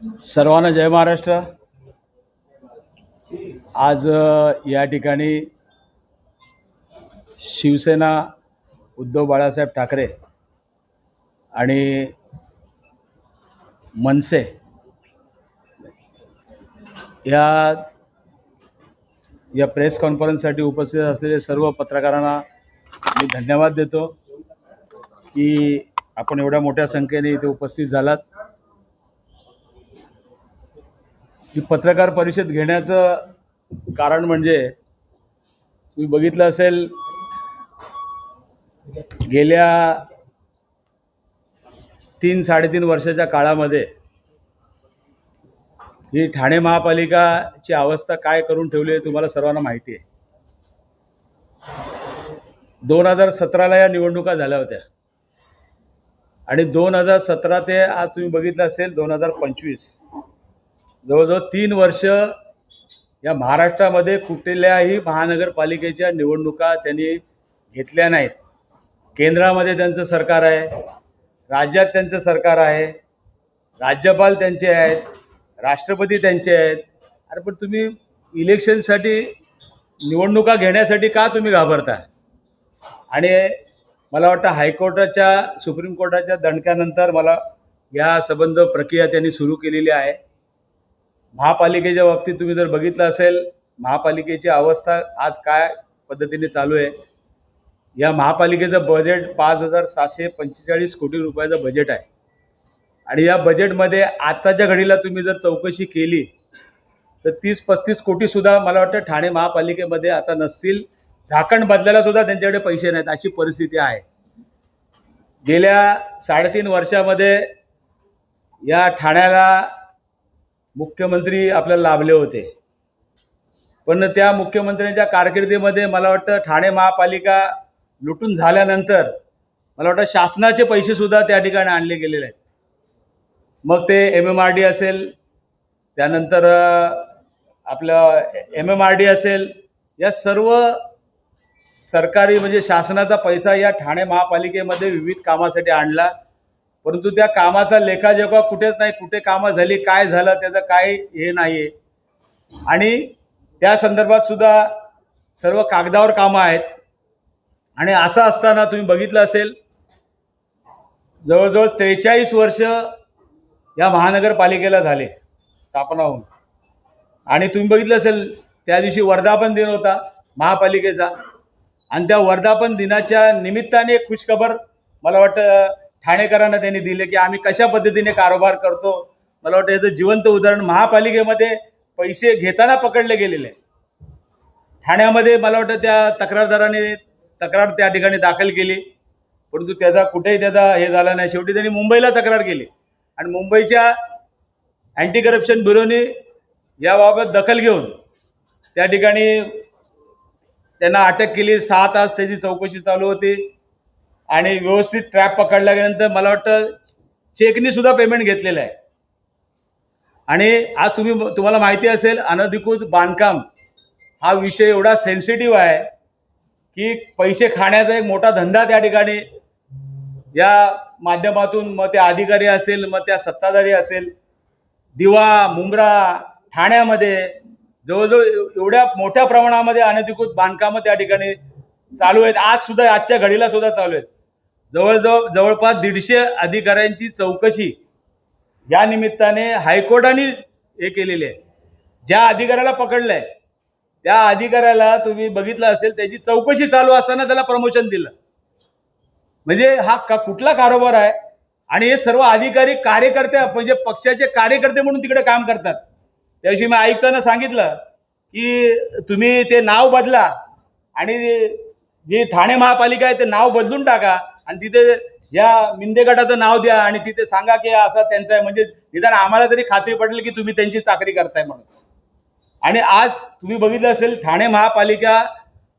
सर्वांना जय महाराष्ट्र. आज या ठिकाणी शिवसेना उद्धव बाळासाहेब ठाकरे आणि मनसे या या प्रेस कॉन्फरन्ससाठी उपस्थित असलेले सर्व पत्रकारांना मी धन्यवाद देतो की आपण एवढ्या मोठ्या संख्येने इथे उपस्थित झालात. ही पत्रकार परिषद घेण्याचं कारण म्हणजे तुम्ही बघितलं असेल गेल्या तीन साडेतीन वर्षाच्या काळामध्ये ही ठाणे महापालिकाची अवस्था काय करून ठेवली आहे तुम्हाला सर्वांना माहिती आहे. दोन हजार सतराला या निवडणुका झाल्या होत्या. आणि दोन हजार सतरा ते आज तुम्ही बघितलं असेल दोन हजार पंचवीस जवळजवळ तीन वर्ष या महाराष्ट्रामध्ये कुठल्याही महानगरपालिकेच्या निवडणुका त्यांनी घेतल्या नाहीत. केंद्रामध्ये त्यांचं सरकार आहे राज्यात त्यांचं सरकार आहे राज्यपाल त्यांचे आहेत राष्ट्रपती त्यांचे आहेत. अरे पण तुम्ही इलेक्शनसाठी निवडणुका घेण्यासाठी का तुम्ही घाबरता आणि मला वाटतं हायकोर्टाच्या सुप्रीम कोर्टाच्या दणक्यानंतर मला या संबंध प्रक्रिया त्यांनी सुरू केलेली आहे. महापालिकेच्या बाबतीत तुम्ही जर बघितलं असेल महापालिकेची अवस्था आज काय पद्धतीने चालू आहे? या महापालिकेचं बजेट पाच हजार सातशे पंचेचाळीस कोटी रुपयाचं बजेट आहे. आणि या बजेटमध्ये आत्ताच्या घडीला तुम्ही जर चौकशी केली तर तीस पस्तीस कोटीसुद्धा मला वाटतं ठाणे महापालिकेमध्ये आता नसतील. झाकण बदलायला सुद्धा त्यांच्याकडे पैसे नाहीत अशी परिस्थिती आहे. गेल्या साडेतीन वर्षामध्ये या ठाण्याला मुख्यमंत्री आपल्याला लाभले होते. पण त्या मुख्यमंत्र्यांच्या कारकिर्दीमध्ये मला वाटतं ठाणे महापालिका लुटून झाल्यानंतर मला वाटतं शासनाचे पैसेसुद्धा त्या ठिकाणी आणले गेलेले आहेत. मग ते एम एम आर डी असेल त्यानंतर आपलं एम एम आर डी असेल या सर्व सरकारी म्हणजे शासनाचा पैसा या ठाणे महापालिकेमध्ये विविध कामासाठी आणला. परंतु त्या कामाचा लेखाजोखा कुठेच नाही कुठे कामं झाली काय झालं त्याचं काय हे नाही आहे आणि त्या संदर्भात सुद्धा सर्व कागदावर कामं आहेत. आणि असं असताना तुम्ही बघितलं असेल जवळजवळ त्रेचाळीस वर्ष या महानगरपालिकेला झाले स्थापना होऊन आणि तुम्ही बघितलं असेल त्या दिवशी वर्धापन दिन होता महापालिकेचा. आणि त्या वर्धापन दिनाच्या निमित्ताने एक खुशखबर मला वाटतं ठाणेकरांना त्यांनी दिले की आम्ही कशा पद्धतीने कारोबार करतो. मला वाटतं याचं जिवंत उदाहरण महापालिकेमध्ये पैसे घेताना पकडले गेलेले. ठाण्यामध्ये मला वाटतं त्या तक्रारदाराने तक्रार त्या ठिकाणी दाखल केली. परंतु त्याचा कुठेही त्याचा हे झाला नाही. शेवटी त्यांनी मुंबईला तक्रार केली. आणि मुंबईच्या अँटी करप्शन ब्युरोने याबाबत दखल घेऊन त्या ठिकाणी त्यांना अटक केली. सहा तास त्याची चौकशी चालू होती. आणि व्यवस्थित ट्रॅप पकडल्या गेल्यानंतर मला वाटतं चेकनी सुद्धा पेमेंट घेतलेलं आहे. आणि आज तुम्ही तुम्हाला माहिती असेल अनधिकृत बांधकाम हा विषय एवढा सेन्सिटिव्ह आहे की पैसे खाण्याचा एक मोठा धंदा त्या ठिकाणी या माध्यमातून मग त्या अधिकारी असेल मग त्या सत्ताधारी असेल दिवा मुंब्रा ठाण्यामध्ये जवळजवळ एवढ्या मोठ्या प्रमाणामध्ये अनधिकृत बांधकामं त्या ठिकाणी चालू आहेत. आज सुद्धा आजच्या घडीला सुद्धा चालू आहेत. जवळजवळ जवळपास दीडशे अधिकाऱ्यांची चौकशी या निमित्ताने हायकोर्टाने हे केलेली आहे. ज्या अधिकाऱ्याला पकडलंय त्या अधिकाऱ्याला तुम्ही बघितलं असेल त्याची चौकशी चालू असताना त्याला प्रमोशन दिलं. म्हणजे हा का कुठला कारोबार आहे? आणि हे सर्व अधिकारी कार्यकर्ते म्हणजे पक्षाचे कार्यकर्ते म्हणून तिकडे काम करतात. त्याविषयी मी आयुक्तांना सांगितलं की तुम्ही ते नाव बदला आणि जी ठाणे महापालिका आहे ते नाव बदलून टाका. आणि तिथे या मिंदे गटाचं नाव द्या आणि तिथे सांगा की असं त्यांचं आहे. म्हणजे निदान आम्हाला तरी खात्री पडेल की तुम्ही त्यांची चाकरी करताय म्हणून. आणि आज तुम्ही बघितलं असेल ठाणे महापालिका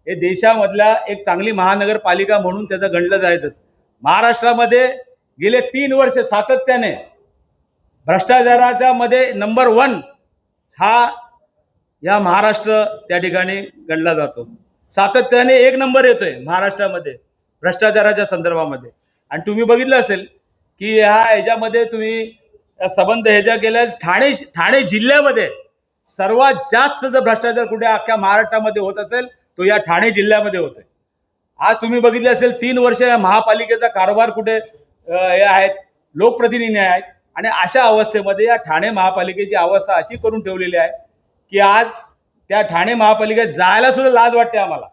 हे देशामधल्या एक चांगली महानगरपालिका म्हणून त्याचं गणलं जायचं. महाराष्ट्रामध्ये गेले तीन वर्ष सातत्याने भ्रष्टाचाराच्या मध्ये नंबर वन हा या महाराष्ट्र त्या ठिकाणी गणला जातो. सातत्याने एक नंबर येतोय महाराष्ट्रामध्ये. भ्रष्टाचाराच्या संदर्भामध्ये. आणि तुम्ही बघितलं असेल की ह्या ह्याच्यामध्ये तुम्ही संबंध ह्याच्या केल्या ठाणे ठाणे जिल्ह्यामध्ये सर्वात जास्त जर भ्रष्टाचार कुठे अख्ख्या महाराष्ट्रामध्ये होत असेल तो या ठाणे जिल्ह्यामध्ये होतोय. आज तुम्ही बघितले असेल तीन वर्ष या महापालिकेचा कारभार कुठे हे आहेत लोकप्रतिनिधी आहेत. आणि अशा अवस्थेमध्ये या ठाणे महापालिकेची अवस्था अशी करून ठेवलेली आहे की आज त्या ठाणे महापालिकेत जायला सुद्धा लाज वाटते आम्हाला.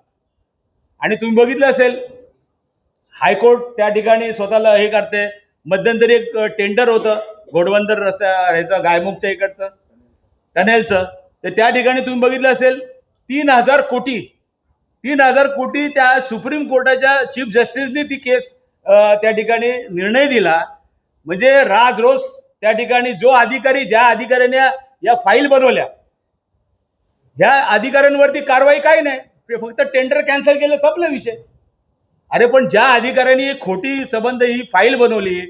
आणि तुम्ही बघितलं असेल हायकोर्ट त्या ठिकाणी स्वतःला हे करते. मध्यंतरी एक टेंडर होतं. घोडबंदर रस्त्या ह्याचं गायमुखच्या इकडचं टनेलचं. तर त्या ठिकाणी तुम्ही बघितलं असेल तीन हजार कोटी तीन हजार कोटी त्या सुप्रीम कोर्टाच्या चीफ जस्टिसने ती केस त्या ठिकाणी निर्णय दिला. म्हणजे राज रोज त्या ठिकाणी जो अधिकारी ज्या अधिकाऱ्याने या- फाईल बनवल्या ह्या अधिकाऱ्यांवरती कारवाई काही नाही. फक्त टेंडर कॅन्सल केलं संपला विषय. अरे पण ज्या अधिकाऱ्यांनी खोटी संबंध ही फाईल बनवली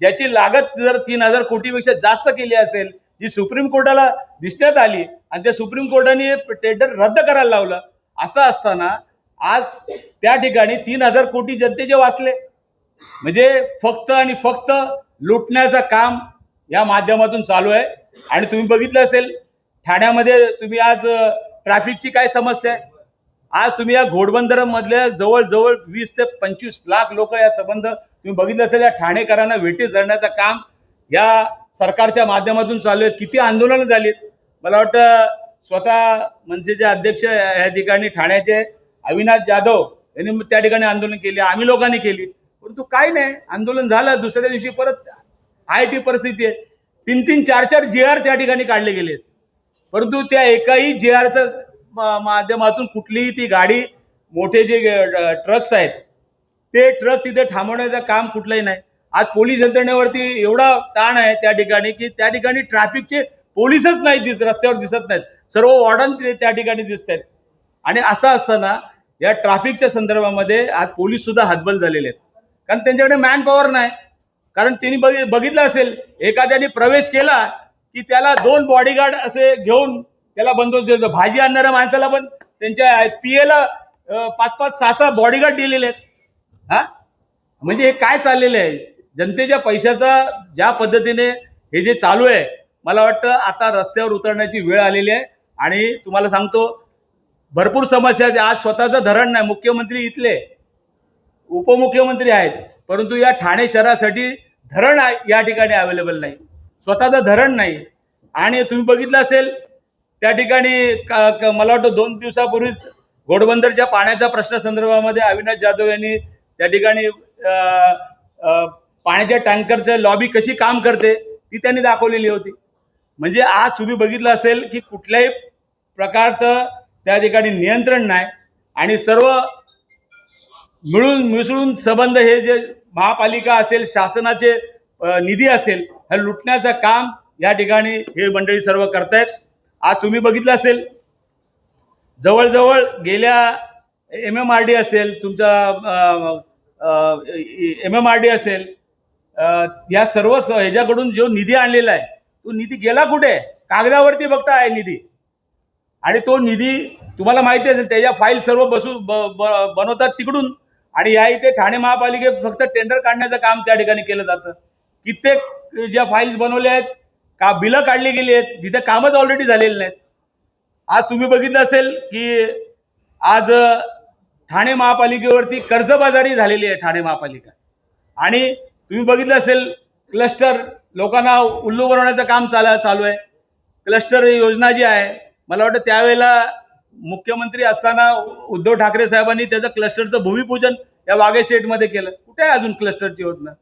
ज्याची लागत जर तीन हजार कोटीपेक्षा जास्त केली असेल जी सुप्रीम कोर्टाला दिसण्यात आली आणि त्या सुप्रीम कोर्टाने टेंडर रद्द करायला लावलं असं असताना आज त्या ठिकाणी तीन हजार कोटी जनतेचे वाचले म्हणजे फक्त आणि फक्त लुटण्याचं काम या माध्यमातून चालू आहे. आणि तुम्ही बघितलं असेल ठाण्यामध्ये तुम्ही आज ट्रॅफिकची काय समस्या आहे? आज तुम्ही या घोडबंदरमधल्या जवळजवळ वीस ते पंचवीस लाख लोक या संबंध तुम्ही बघितलं असेल या ठाणेकरांना वेटीस धरण्याचं काम या सरकारच्या माध्यमातून चालू आहे. किती आंदोलनं झालीत. मला वाटतं स्वतः मनसेचे अध्यक्ष या ठिकाणी ठाण्याचे अविनाश जाधव यांनी त्या ठिकाणी आंदोलन केले. आम्ही लोकांनी केली. परंतु काय नाही. आंदोलन झालं. दुसऱ्या दिवशी परत आहे ती परिस्थिती आहे. तीन तीन चार चार जे आर त्या ठिकाणी काढले गेले परंतु त्या एकाही जे आरचं माध्यमातून कुठलीही ती गाडी मोठे जे ट्रक्स आहेत ते ट्रक तिथे थांबवण्याचं काम कुठलंही नाही. आज पोलीस यंत्रणेवरती एवढा ताण आहे त्या ठिकाणी की त्या ठिकाणी ट्रॅफिकचे पोलीसच नाही दिस रस्त्यावर दिसत नाहीत. सर्व वॉर्डन त्या ठिकाणी दिसत आहेत. आणि असं असताना या ट्रॅफिकच्या संदर्भामध्ये आज पोलीस सुद्धा हतबल झालेले आहेत. कारण त्यांच्याकडे मॅन पॉवर नाही. कारण त्यांनी बघितलं असेल एखाद्याने प्रवेश केला की त्याला दोन बॉडीगार्ड असे घेऊन त्याला बंदोबस्त देतो भाजी आणणाऱ्या माणसाला पण त्यांच्या पीएला पाच पाच सहा सहा बॉडीगार्ड दिलेले आहेत. हा? म्हणजे हे काय चाललेलं आहे? जनतेच्या पैशाचा ज्या पद्धतीने हे जे चालू आहे मला वाटतं आता रस्त्यावर उतरण्याची वेळ आलेली आहे. आणि तुम्हाला सांगतो भरपूर समस्या आहेत. आज स्वतःचं धरण नाही. मुख्यमंत्री इथले उपमुख्यमंत्री आहेत. परंतु या ठाणे शहरासाठी धरण आहे- या ठिकाणी अवेलेबल नाही. स्वतःचं धरण नाही. आणि तुम्ही बघितलं असेल त्या ठिकाणी का- मला वाटतं दोन दिवसापूर्वीच घोडबंदरच्या पाण्याच्या प्रश्नासंदर्भामध्ये अविनाश जाधव यांनी त्या ठिकाणी पाण्याच्या टँकरचं लॉबी कशी काम करते ती त्यांनी दाखवलेली होती. म्हणजे आज तुम्ही बघितलं असेल की कुठल्याही प्रकारचं त्या ठिकाणी नियंत्रण नाही आणि सर्व मिळून मिसळून संबंध हे जे महापालिका असेल शासनाचे निधी असेल हे लुटण्याचं काम या ठिकाणी हे मंडळी सर्व करतायत. आज तुम्ही बघितलं असेल. जवळजवळ गेल्या एम एम आर डी असेल तुमचा एम एम आर डी असेल या सर्व ह्याच्याकडून जो निधी आणलेला आहे तो निधी गेला कुठे? कागदावरती बघता आहे निधी. आणि तो निधी तुम्हाला माहिती असेल त्याच्या फाईल सर्व बसू ब- ब- बनवतात तिकडून. आणि या इथे ठाणे महापालिकेत फक्त टेंडर काढण्याचं काम त्या ठिकाणी केलं जातं. कित्येक ज्या फाईल्स बनवल्या आहेत का बिलं काढली गेली आहेत? जिथे कामच ऑलरेडी झालेली नाहीत. आज तुम्ही बघितलं असेल की आज ठाणे महापालिकेवरती कर्जबाजारी झालेली आहे ठाणे महापालिका. आणि तुम्ही बघितलं असेल क्लस्टर लोकांना उल्लू बनवण्याचं काम चाल चालू आहे. क्लस्टर योजना जी आहे मला वाटतं त्यावेळेला मुख्यमंत्री असताना उद्धव ठाकरे साहेबांनी त्याचं क्लस्टरचं भूमिपूजन या वागेशेटमध्ये केलं. कुठे आहे अजून क्लस्टरची योजना?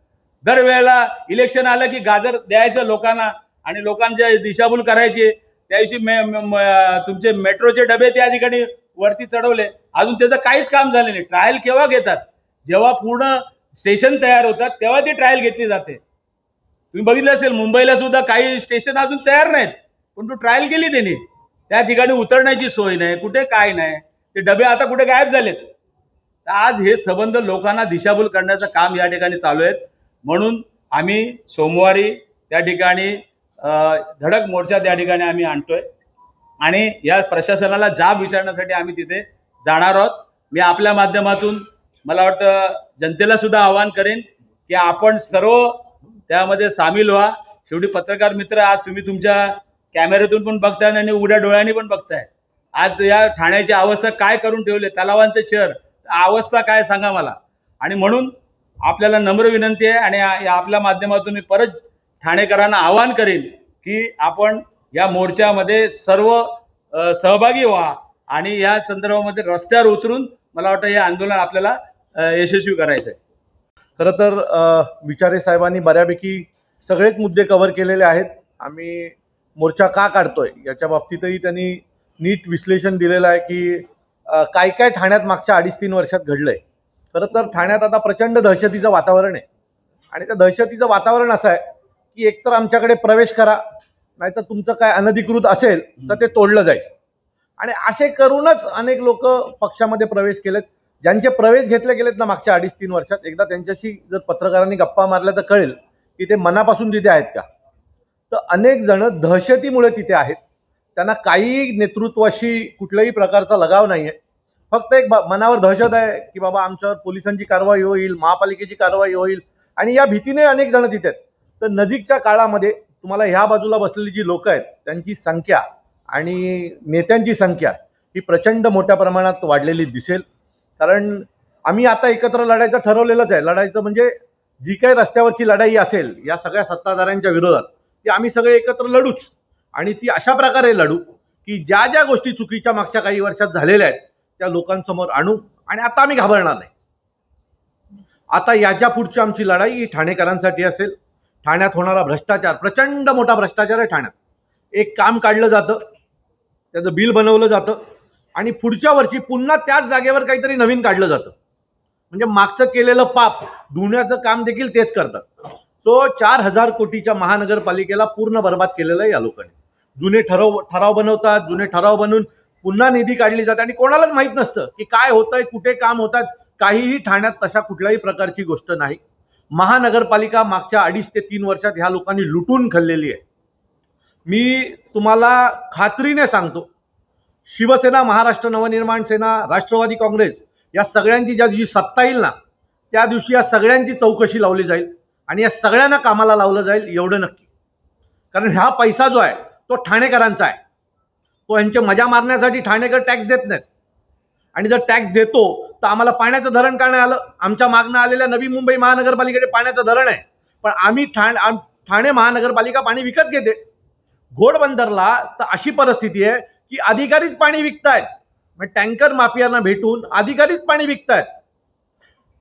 दरवेळेला इलेक्शन आलं की गाजर द्यायचं लोकांना आणि लोकांच्या दिशाभूल करायची. त्या दिवशी मे- मे तुमचे मेट्रोचे डबे त्या ठिकाणी वरती चढवले. अजून त्याचं काहीच काम झालं नाही. ट्रायल केव्हा घेतात? जेव्हा पूर्ण स्टेशन तयार होतात तेव्हा ती ट्रायल घेतली जाते. तुम्ही बघितलं असेल मुंबईला सुद्धा काही स्टेशन अजून तयार नाहीत. पण तू ट्रायल केली त्यांनी. त्या ठिकाणी उतरण्याची सोय नाही कुठे काय नाही. ते डबे आता कुठे गायब झालेत? तर आज हे संबंध लोकांना दिशाभूल करण्याचं काम या ठिकाणी चालू आहेत. म्हणून आम्ही सोमवारी त्या ठिकाणी धडक मोर्चा त्या ठिकाणी आम्ही आणतोय. आणि या प्रशासनाला जाब विचारण्यासाठी आम्ही तिथे जाणार आहोत. मी आपल्या माध्यमातून मला वाटतं जनतेला सुद्धा आवाहन करेन की आपण सर्व त्यामध्ये सामील व्हा. शेवटी पत्रकार मित्र आज तुम्ही तुमच्या कॅमेऱ्यातून पण बघताय आणि उघड्या डोळ्यांनी पण बघताय. आज या ठाण्याची अवस्था काय करून ठेवले? तलावांचं शहर अवस्था काय सांगा मला. आणि म्हणून आपल्याला नम्र विनंती आहे आणि या आपल्या माध्यमातून मी परत ठाणेकरांना आवाहन करेन की आपण या मोर्चामध्ये सर्व सहभागी व्हा आणि या संदर्भामध्ये रस्त्यावर उतरून मला वाटतं हे आंदोलन आपल्याला यशस्वी करायचं आहे खरं तर विचारे साहेबांनी बऱ्यापैकी सगळेच मुद्दे कव्हर केलेले आहेत. आम्ही मोर्चा का काढतोय याच्या बाबतीतही त्यांनी नीट विश्लेषण दिलेलं आहे की काय काय ठाण्यात मागच्या अडीच तीन वर्षात घडलंय. खरं तर ठाण्यात आता प्रचंड दहशतीचं वातावरण आहे. आणि त्या दहशतीचं वातावरण असं आहे की एकतर आमच्याकडे प्रवेश करा नाहीतर तुमचं काय अनधिकृत असेल तर ते तोडलं जाईल. आणि असे करूनच अनेक लोक पक्षामध्ये प्रवेश केलेत. ज्यांचे प्रवेश घेतले गेलेत ना मागच्या अडीच तीन वर्षात एकदा त्यांच्याशी जर पत्रकारांनी गप्पा मारल्या तर कळेल की ते मनापासून तिथे आहेत का? तर अनेक जण दहशतीमुळे तिथे आहेत. त्यांना काही नेतृत्वाशी कुठल्याही प्रकारचा लगाव नाही आहे फक्त एक मनावर दहशत आहे की बाबा आमच्यावर पोलिसांची कारवाई होईल महापालिकेची कारवाई होईल. आणि या भीतीने अनेक जण तिथे आहेत. तर नजीकच्या काळामध्ये तुम्हाला ह्या बाजूला बसलेली जी लोक आहेत त्यांची संख्या आणि नेत्यांची संख्या ही प्रचंड मोठ्या प्रमाणात वाढलेली दिसेल. कारण आम्ही आता एकत्र लढायचं ठरवलेलंच आहे. लढायचं म्हणजे जी काही रस्त्यावरची लढाई असेल या सगळ्या सत्ताधाऱ्यांच्या विरोधात ती आम्ही सगळे एकत्र लढूच. आणि ती अशा प्रकारे लढू की ज्या ज्या गोष्टी चुकीच्या मागच्या काही वर्षात झालेल्या आहेत त्या लोकांसमोर आणू आणि आता आम्ही घाबरणार नाही. आता याच्या पुढची आमची लढाई ही ठाणेकरांसाठी असेल ठाण्यात होणारा भ्रष्टाचार प्रचंड मोठा भ्रष्टाचार आहे ठाण्यात. एक काम काढलं जातं त्याचं बिल बनवलं जातं आणि पुढच्या वर्षी पुन्हा त्याच जागेवर काहीतरी नवीन काढलं जातं. म्हणजे मागचं केलेलं पाप धुण्याचं काम देखील तेच करतात. सो चार हजार कोटीच्या महानगरपालिकेला पूर्ण बर्बाद केलेलं आहे या लोकांनी. जुने ठराव ठराव बनवतात जुने ठराव बनवून पुन्हा निधी काढली जाते आणि कोणालाच माहीत नसतं की काय होतंय कुठे काम होतात. काहीही ठाण्यात तशा कुठल्याही प्रकारची गोष्ट नाही. महानगरपालिका मागच्या अडीच ते तीन वर्षात ह्या लोकांनी लुटून खाल्लेली आहे. मी तुम्हाला खात्रीने सांगतो शिवसेना महाराष्ट्र नवनिर्माण सेना राष्ट्रवादी काँग्रेस या सगळ्यांची ज्या दिवशी सत्ता येईल ना त्या दिवशी या सगळ्यांची चौकशी लावली जाईल आणि या सगळ्यांना कामाला लावलं जाईल एवढं नक्की. कारण हा पैसा जो आहे तो ठाणेकरांचा आहे. तो यांचे मजा मारण्यासाठी ठाणेकर टॅक्स देत नाहीत. आणि जर टॅक्स देतो तर आम्हाला पाण्याचं धरण का नाही आलं. आमच्या मागणं आलेल्या नवी मुंबई महानगरपालिकेकडे पाण्याचं धरण आहे. पण आम्ही ठाण आम- ठाणे महानगरपालिका पाणी विकत घेते. घोडबंदरला तर अशी परिस्थिती आहे की अधिकारीच पाणी विकतायत. म्हणजे टँकर माफियांना भेटून अधिकारीच पाणी विकतायत.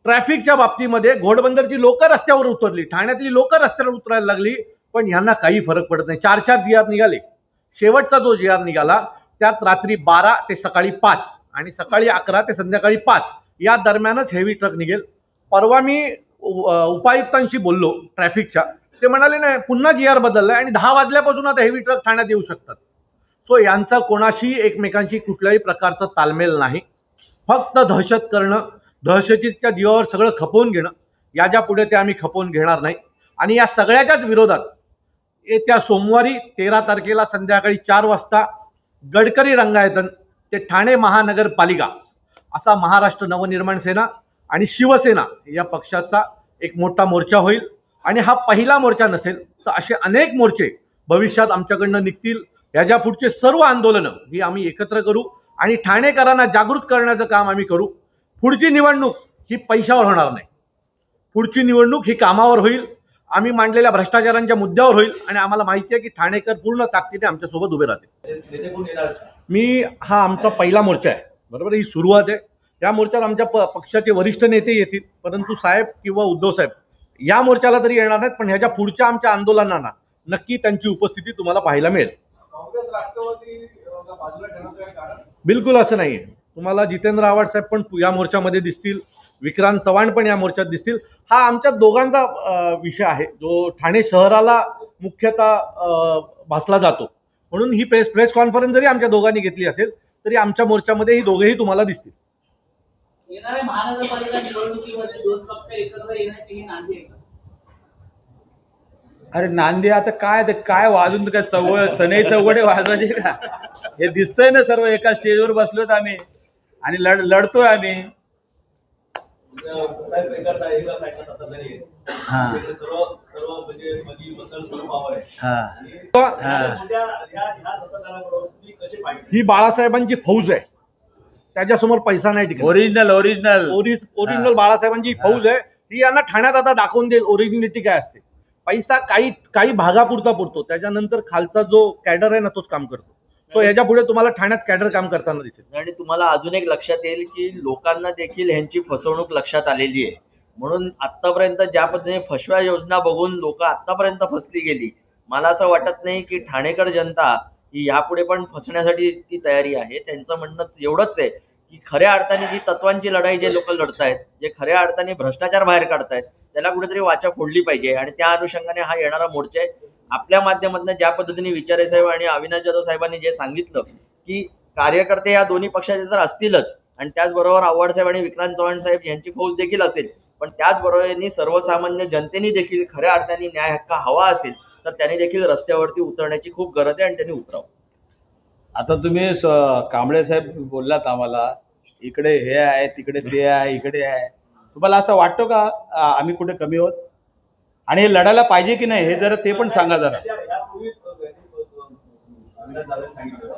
ट्रॅफिकच्या बाबतीमध्ये घोडबंदरची लोक रस्त्यावर उतरली. ठाण्यातली लोक रस्त्यावर उतरायला लागली पण यांना काही फरक पडत नाही. चार चार जी निघाले. शेवटचा जो जी निघाला त्यात रात्री बारा ते सकाळी पाच. आणि सकाळी अकरा ते संध्याकाळी पाच या दरम्यानच हेवी ट्रक निघेल. परवा मी उपायुक्तांशी बोललो ट्रॅफिकच्या ते म्हणाले नाही पुन्हा जी आर बदललाय आणि दहा वाजल्यापासून आता हेवी ट्रक ठाण्यात येऊ शकतात. सो यांचा कोणाशी एकमेकांशी कुठल्याही प्रकारचा तालमेल नाही. फक्त दहशत करणं दहशतीच्या जीवावर सगळं खपवून घेणं याच्यापुढे ते आम्ही खपवून घेणार नाही. आणि या सगळ्याच्याच विरोधात येत्या सोमवारी तेरा तारखेला संध्याकाळी चार वाजता गडकरी रंगायतन ते ठाणे महानगरपालिका असा महाराष्ट्र नवनिर्माण सेना आणि शिवसेना या पक्षाचा एक मोठा मोर्चा होईल. आणि हा पहिला मोर्चा नसेल तर असे अनेक मोर्चे भविष्यात आमच्याकडनं निघतील. याच्या पुढचे सर्व आंदोलनं ही आम्ही एकत्र करू आणि ठाणेकरांना जागृत करण्याचं काम आम्ही करू. पुढची निवडणूक ही पैशावर होणार नाही. पुढची निवडणूक ही कामावर होईल. आम्ही मांडलेल्या भ्रष्टाचारांच्या मुद्द्यावर होईल. आणि आम्हाला माहिती आहे की ठाणेकर पूर्ण ताकदीने आमच्यासोबत उभे राहतील. मी हा आमचा पहिला मोर्चा आहे. बरोबर? ही सुरुवात आहे. या मोर्चात आमच्या प पक्षाचे वरिष्ठ नेते येतील. परंतु साहेब किंवा उद्धव साहेब या मोर्चाला तरी येणार नाहीत पण ह्याच्या पुढच्या आमच्या आंदोलनांना नक्की त्यांची उपस्थिती तुम्हाला पाहायला मिळेल. बिलकुल असं नाही आहे तुम्हाला जितेंद्र आव्हाड साहेब पण या मोर्चामध्ये दिसतील. विक्रांत चव्हाण पण या मोर्चात दिसतील. हा आमच्या दोघांचा विषय आहे. जो ठाणे शहराला मुख्यतः भासला जातो. म्हणून ही प्रेस प्रेस कॉन्फरन्स जरी आमच्या दोघांनी घेतली असेल तरी आमच्या मोर्चामध्ये ही दोघेही तुम्हाला दिसतील. येणाऱ्या महानगरपालिका निवडणुकीमध्ये दोन पक्ष एकत्र येण्याची ही नांदी आहे का? अरे नांदे आता काय ते काय वाजून काय चौघ सनई चौघडे वाजवायचे का? हे दिसतंय ना सर्व एका स्टेजवर बसलोत आम्ही. आणि लढ लढतोय आम्ही. साहेब एका एका साईडला सत्ताधारी आहे. हा. इकडे सर्व सर्व म्हणजे मधी बसल सर्व पावर आहे. हा. हा. ही बाळासाहेबांची फौज आहे. त्याच्यासमोर पैसा नाही टिकत. ओरिजिनल ओरिजिनल ओरिज ओरिजिनल बाळासाहेबांची फौज आहे. ही यांना ठाण्यात आता दाखवून देईल. ओरिजिनिटी काय असते. पैसा काही काही भागापुरता पुरतो. त्याच्यानंतर खालचा जो कॅडर आहे ना तोच काम करतो. सो याच्यापुढे तुम्हाला ठाण्यात कॅडर काम करताना दिसेल. आणि तुम्हाला अजून एक लक्षात येईल की लोकांना देखील ह्यांची फसवणूक लक्षात आलेली आहे. म्हणून आतापर्यंत ज्या पद्धतीने फसव्या योजना बघून लोक आतापर्यंत फसली गेली मला असं वाटत नाही की ठाणेकर जनता ही यापुढे पण फसण्यासाठी ती तयारी आहे. त्यांचं म्हणणं एवढंच आहे की खऱ्या अर्थाने जी तत्वांची लढाई जे लोक लढतायत जे खऱ्या अर्थाने भ्रष्टाचार बाहेर काढतायत त्याला कुठेतरी वाचा फोडली पाहिजे. आणि त्या अनुषंगाने हा येणारा मोर्चा आहे. आपल्या माध्यमातून ज्या पद्धतीने विचारे साहेब आणि अविनाश जाधव साहेबांनी जे सांगितलं की कार्यकर्ते या दोन्ही पक्षाचे तर असतीलच. आणि त्याचबरोबर आव्हाड साहेब आणि विक्रांत चव्हाण साहेब यांची फौज देखील असेल. पण त्याचबरोबर यांनी सर्वसामान्य जनतेने देखील खऱ्या अर्थाने न्याय हक्क हवा असेल तर त्यांनी देखील रस्त्यावरती उतरण्याची खूप गरज आहे आणि त्यांनी उतरावं. आता तुम्ही कांबळे साहेब बोललात आम्हाला इकडे हे आहे तिकडे ते आहे इकडे आहे. तुम्हाला असं वाटतो का आम्ही कुठे कमी होत? आणि हे लढायला पाहिजे की नाही हे जरा ते पण सांगा जरा.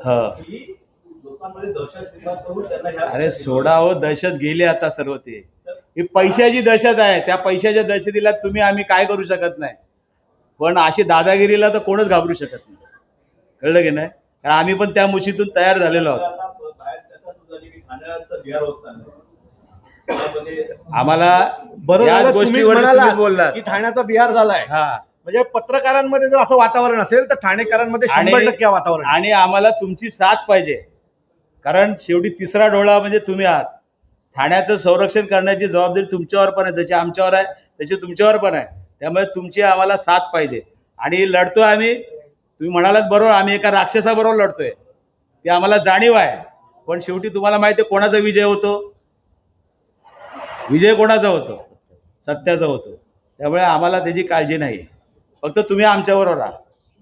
हा. अरे सोडा हो दहशत गेली आता सर्व ते. ही पैशाची दहशत आहे त्या पैशाच्या दहशतीला तुम्ही आम्ही काय करू शकत नाही. पण अशी दादागिरीला तर कोणच घाबरू शकत नाही. कळलं की नाही? कारण आम्ही पण त्या मुशीतून तयार झालेलो आहोत. आम्हाला बरं याच झालं तुम्ही गोष्टीवर तुम्ही म्हणालात बोललात. की ठाण्याचा बिहार झालाय. हा. म्हणजे पत्रकारांमध्ये जर असं वातावरण असेल तर ठाणेकरांमध्ये शंभर टक्के वातावरण आहे. आणि आम्हाला तुमची साथ पाहिजे. कारण शेवटी तिसरा डोळा म्हणजे तुम्ही आहात. ठाण्याचं संरक्षण करण्याची जबाबदारी तुमच्यावर पण आहे. जशी आमच्यावर आहे तशी तुमच्यावर पण आहे. त्यामुळे तुमची आम्हाला साथ पाहिजे. आणि लढतोय आम्ही तुम्ही म्हणालात बरोबर आम्ही एका राक्षसाबरोबर लढतोय. ती आम्हाला जाणीव आहे. पण शेवटी तुम्हाला माहिती आहे कोणाचा विजय होतो? विजय कोणाचा होतो? सत्याचा होतो. त्यामुळे आम्हाला त्याची काळजी नाही. फक्त तुम्ही आमच्याबरोबर राहा.